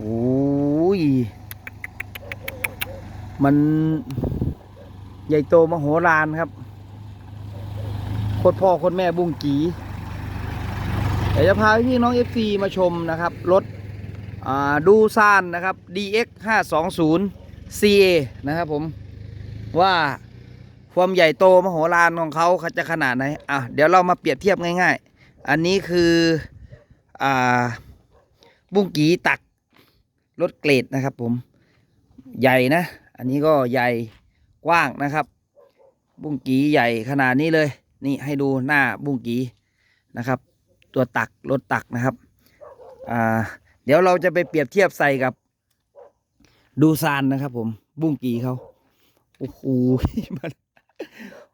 โอ้ย มันใหญ่โตมโหฬารครับ โคตรพ่อโคตรแม่บุ้งกีเดี๋ยวจะพาพี่น้อง FC มาชมนะครับ รถดูซานนะครับ DX 520 CA นะครับผม ว่าความใหญ่โตมโหฬารของเขาเขาจะขนาดไหน อะ เดี๋ยวเรามาเปรียบเทียบง่ายๆ อันนี้คือ อ่า บุ้งกีตัก รถเกรดนะครับผมใหญ่นะ อันนี้ก็ใหญ่กว้างนะครับ บุ้งกีใหญ่ขนาดนี้เลย นี่ให้ดูหน้าบุ้งกีนะครับ ตัวตักรถตักนะครับอ่าเดี๋ยวเราจะไปเปรียบเทียบใส่กับ ดูซานนะครับ ผมบุ้งกีเขาโอ้โหมัน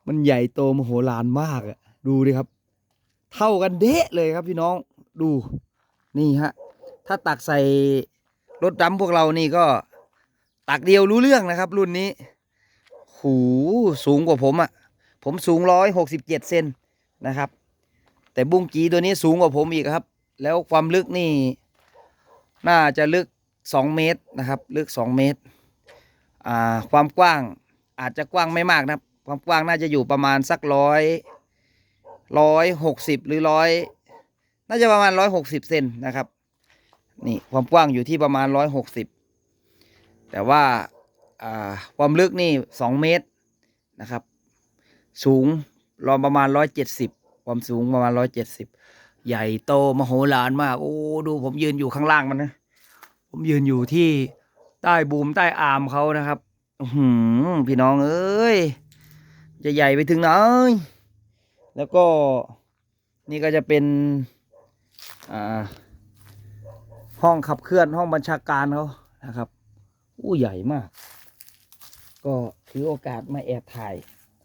มันใหญ่โตมโหฬารมากอะดูดิครับ เท่ากันเดะเลยครับพี่น้องดูนี่ฮะถ้าตักใส่ รถดำพวกเรานี่ก็ตักเดียวรู้เรื่องนะครับ รุ่นนี้ หูสูงกว่าผมอะ่ะ ผมสูงร้อยหกสิบเจ็ดเซนนะครับ แต่บุ้งกีตัวนี้สูงกว่าผมอีกครับ แล้วความลึกนี่ น่าจะลึกสองเมตรนะครับ ลึกสองเมตร อ่า ความกว้างอาจจะกว้างไม่มากนะครับ ความกว้างน่าจะอยู่ประมาณสักร้อยร้อยหกสิบหรือร้อยน่าจะประมาณร้อยหกสิบเซนนะครับ นี่ความกว้างอยู่ที่ประมาณร้อยหกสิบแต่ว่าความลึกนี่สองเมตรนะครับ สูงรอประมาณร้อยเจ็ดสิบความสูงประมาณร้อยเจ็ดสิบใหญ่โตมโหฬารมาก โอ้ดูผมยืนอยู่ข้างล่างมันนะ ผมยืนอยู่ที่ใต้บูมใต้อามเขานะครับหือพี่น้องเอ้ย จะใหญ่ไปถึงไหนแล้วก็นี่ก็จะเป็น อ่า ห้องขับเคลื่อนห้องบัญชาการเขานะครับ อู้ใหญ่มาก ก็ถือโอกาสมาแอบถ่าย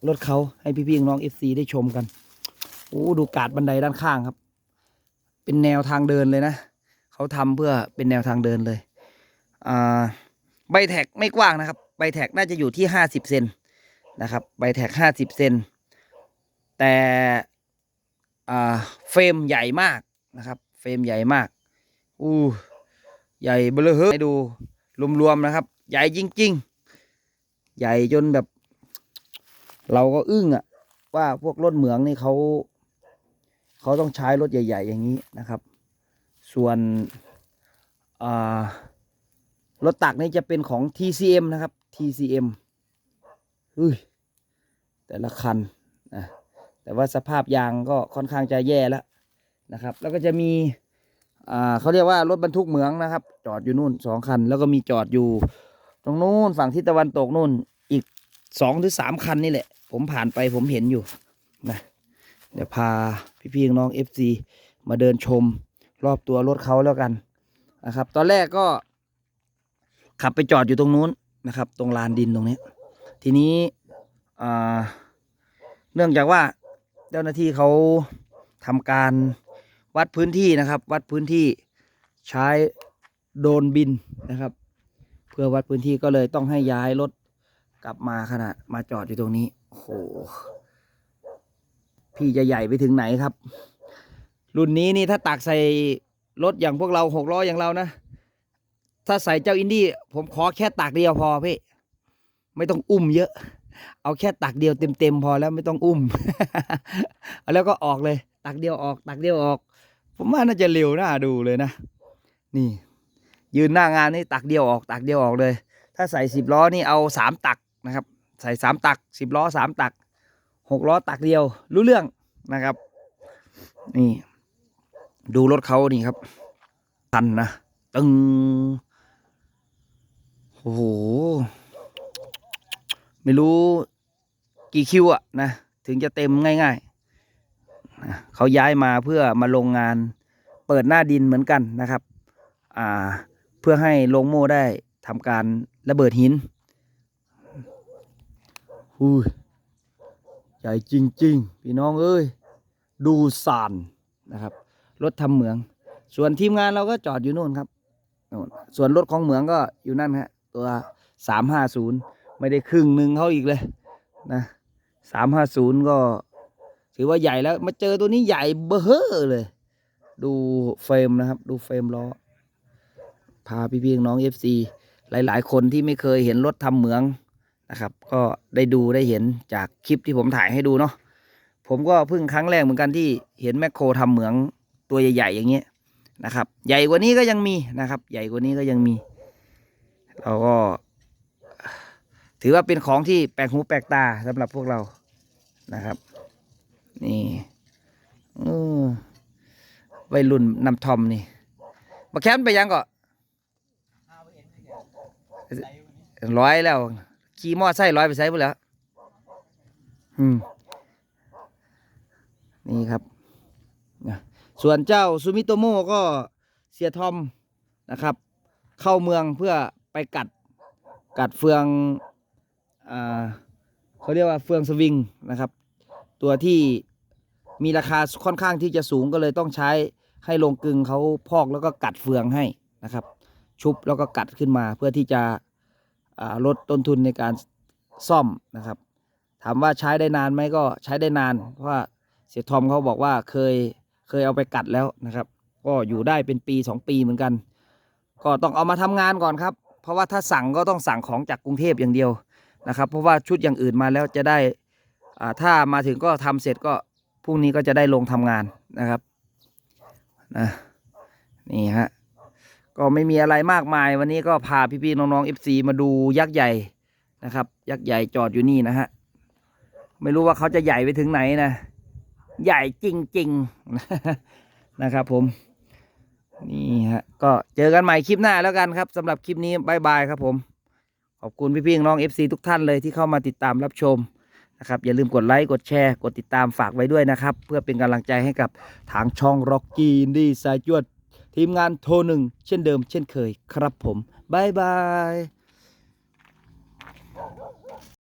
รถเขาให้พี่ๆน้องเอฟซีได้ชมกันอู้ดูกาดบันไดด้านข้างครับ เป็นแนวทางเดินเลยนะเขาทำเพื่อเป็นแนวทางเดินเลยอ่าใบแท็กไม่กว้างนะครับ ใบแท็กน่าจะอยู่ที่ห้าสิบเซนนะครับ ใบแท็กห้าสิบเซนแต่อ่าเฟรมใหญ่มากนะครับ เฟรมใหญ่มากอู้ ใหญ่เบลอเฮอให้ดูรวมๆนะครับ ใหญ่จริง ๆ ใหญ่จนแบบ เราก็อึ้งอะว่าพวกรถเหมืองนี่เขาเขาต้องใช้รถใหญ่ ๆ อย่างนี้นะครับ ส่วนรถตักนี่จะเป็นของ TCM นะครับ TCM อุ้ยแต่ละคันนะแต่ว่าสภาพยางก็ค่อนข้างจะแย่แล้วนะครับ แล้วก็จะมี อ่าเขาเรียกว่ารถบรรทุกเหมืองนะครับ จอดอยู่นู่นสองคัน แล้วก็มีจอดอยู่ ตรงนู้นฝั่งทิศตะวันตกนู่นอีกสองหรือสามคันนี่แหละ ผมผ่านไปผมเห็นอยู่นะเดี๋ยวพาพี่ๆน้องเอฟซีมาเดินชมรอบตัวรถเขาแล้วกันนะครับ ตอนแรกก็ ขับไปจอดอยู่ตรงนู้นนะครับ ตรงลานดินตรงนี้ ทีนี้เนื่องจากว่าเจ้าหน้าที่เขาทำการ วัดพื้นที่นะครับ วัดพื้นที่ใช้โดนบินนะครับ เพื่อวัดพื้นที่ก็เลยต้องให้ย้ายรถกลับมาขนาดมาจอดอยู่ตรงนี้โอ้โหพี่จะใหญ่ไปถึงไหนครับ รุ่นนี้นี่ถ้าตักใส่รถอย่างพวกเราหกล้ออย่างเรานะ ถ้าใส่เจ้าอินดี้ผมขอแค่ตักเดียวพอพี่ ไม่ต้องอุ้มเยอะ เอาแค่ตักเดียวเต็มๆพอแล้วไม่ต้องอุ้ม แล้วก็ออกเลย ตักเดียวออก ตักเดียวออก ผมว่าน่าจะเร็วน่าดูเลยนะ นี่ ยืนหน้างานนี่ตักเดียวออก ตักเดียวออกเลย ถ้าใส่สิบล้อนี่เอาสามตักนะครับ ใส่สามตักสิบล้อสามตักหกล้อตักเดียว รู้เรื่องนะครับ นี่ ดูรถเขานี่ครับทันนะตึงโอ้โห ไม่รู้กี่คิวอะนะ ถึงจะเต็มง่าย ๆ เขาย้ายมาเพื่อมาลงงานเปิดหน้าดินเหมือนกันนะครับ อ่า เพื่อให้ลงโม่ได้ทำการระเบิดหินอุ้ยใหญ่จริง ๆ พี่น้องเอ้ย ดูสานนะครับ รถทำเหมือง ส่วนทีมงานเราก็จอดอยู่นู่นครับส่วนรถของเหมืองก็อยู่นั่นฮะตัวสามห้าศูนย์ไม่ได้ครึ่งหนึ่งเขาอีกเลยนะสามห้าศูนย์ก็ ถือว่าใหญ่แล้ว มาเจอตัวนี้ใหญ่เบ้อเลย ดูเฟรมนะครับ ดูเฟรมล้อ พาพี่ๆน้องเอฟซีหลาย ๆ คนที่ไม่เคยเห็นรถทำเหมืองนะครับ ก็ได้ดูได้เห็นจากคลิปที่ผมถ่ายให้ดูเนาะผมก็เพิ่งครั้งแรกเหมือนกันที่เห็นแมคโครทำเหมืองตัวใหญ่ ๆ อย่างเงี้ยนะครับ ใหญ่กว่านี้ก็ยังมีนะครับ ใหญ่กว่านี้ก็ยังมี เราก็ ถือว่าเป็นของที่แปลกหูแปลกตาสำหรับพวกเรานะครับ นี่เออวัยรุ่นนำทอมนี่มาแคมป์ไปยังก็ร้อยแล้ว ขี่มอไซค์ร้อยไปใส่หมดแล้ว อืม นี่ครับ ส่วนเจ้าซูมิโตโมก็เสียทอมนะครับ เข้าเมืองเพื่อไปกัด กัดเฟืองอ่าเขาเรียกว่าเฟืองสวิงนะครับ ตัวที่ มีราคาค่อนข้างที่จะสูงก็เลยต้องใช้ให้ลงกึงเขาพอกแล้วก็กัดเฟืองให้นะครับ ชุบแล้วก็กัดขึ้นมาเพื่อที่จะลดต้นทุนในการซ่อมนะครับ ถามว่าใช้ได้นานไหมก็ใช้ได้นานเพราะว่าเสียทอมเขาบอกว่าเคยเคยเอาไปกัดแล้วนะครับ ก็อยู่ได้เป็นปีสองปีเหมือนกัน ก็ต้องเอามาทำงานก่อนครับ เพราะว่าถ้าสั่งก็ต้องสั่งของจากกรุงเทพอย่างเดียวนะครับ เพราะว่าชุดอย่างอื่นมาแล้วจะได้ถ้ามาถึงก็ทำเสร็จก็ พรุ่งนี้ก็จะได้ลงทำงานนะครับนะนี่ฮะก็ไม่มีอะไรมากมาย วันนี้ก็พาพี่ๆน้องๆ FC มาดูยักษ์ใหญ่นะครับ ยักษ์ใหญ่จอดอยู่นี่นะฮะไม่รู้ว่าเขาจะใหญ่ไปถึงไหนนะ ใหญ่จริงๆนะครับ ผม นี่ฮะ ก็เจอกันใหม่คลิปหน้าแล้วกันครับสำหรับคลิปนี้บายบายครับผม ขอบคุณพี่ๆน้อง FC ทุกท่านเลยที่เข้ามาติดตามรับชม นะครับอย่าลืมกดไลค์กดแชร์กดติดตามฝากไว้ด้วยนะครับ เพื่อเป็นกำลังใจให้กับทางช่องร็อกกี้ดีสายจวด ทีมงานโทรหนึ่งเช่นเดิมเช่นเคยครับผมบายบาย